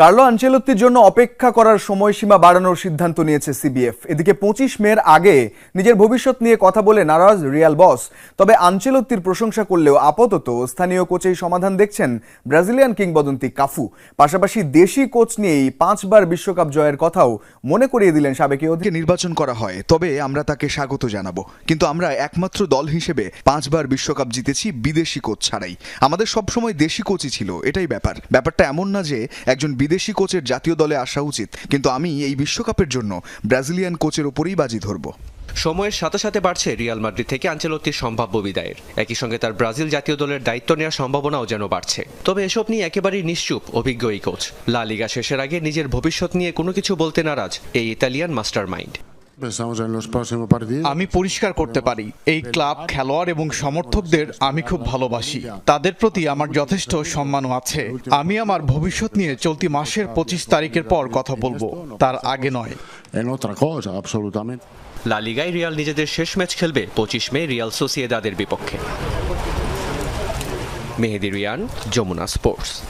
Carlo আনচেলত্তির জন্য অপেক্ষা করার সময়সীমা বাড়ানোর সিদ্ধান্ত নিয়েছে সিবিএফ। এদিকে পঁচিশ মের আগে নিজের ভবিষ্যৎ নিয়ে কথা বলে নারাজ রিয়াল বস। তবে আনচেলত্তির প্রশংসা করলেও আপাতত স্থানীয় কোচেই সমাধান দেখছেন ব্রাজিলিয়ান কিংবদন্তি কাফু। পাশাপাশি দেশি কোচ নিয়েই পাঁচবার বিশ্বকাপ জয়ের কথাও মনে করিয়ে দিলেন সাবেক নির্বাচন করা হয়, তবে আমরা তাকে স্বাগত জানাব। কিন্তু আমরা একমাত্র দল হিসেবে পাঁচবার বিশ্বকাপ জিতেছি বিদেশি কোচ ছাড়াই। আমাদের সবসময় দেশি কোচই ছিল, এটাই ব্যাপার। ব্যাপারটা এমন না যে একজন বিদেশি কোচের জাতীয় দলে আসা উচিত, কিন্তু আমি এই বিশ্বকাপের জন্য ব্রাজিলিয়ান কোচের ওপরেই বাজি ধরব। সময়ের সাথে সাথে বাড়ছে রিয়াল মাদ্রিদ থেকে আঞ্চলত্তির সম্ভাব্য বিদায়ের। একই সঙ্গে তার ব্রাজিল জাতীয় দলের দায়িত্ব নেওয়ার সম্ভাবনাও যেন বাড়ছে। তবে এসব নিয়ে একেবারেই নিশ্চুপ, অভিজ্ঞ এই কোচ। লা লিগা শেষের আগে নিজের ভবিষ্যৎ নিয়ে কোনো কিছু বলতে নারাজ এই Italian mastermind Pensamos en los próximos partidos. আমি পরিষ্কার করতে পারি এই ক্লাব খেলোয়াড় এবং সমর্থকদের আমি খুব ভালোবাসি। তাদের প্রতি আমার যথেষ্ট সম্মানও আছে। আমি আমার ভবিষ্যৎ নিয়ে চলতি মাসের পঁচিশ তারিখের পর কথা বলব তার আগে নয়। En otra cosa, absolutamente. লা লিগায় রিয়াল নিজেদের শেষ ম্যাচ খেলবে পঁচিশ মে রিয়াল সোসিয়েদাদের বিপক্ষে। মেহেদি রিয়ান যমুনা স্পোর্টস।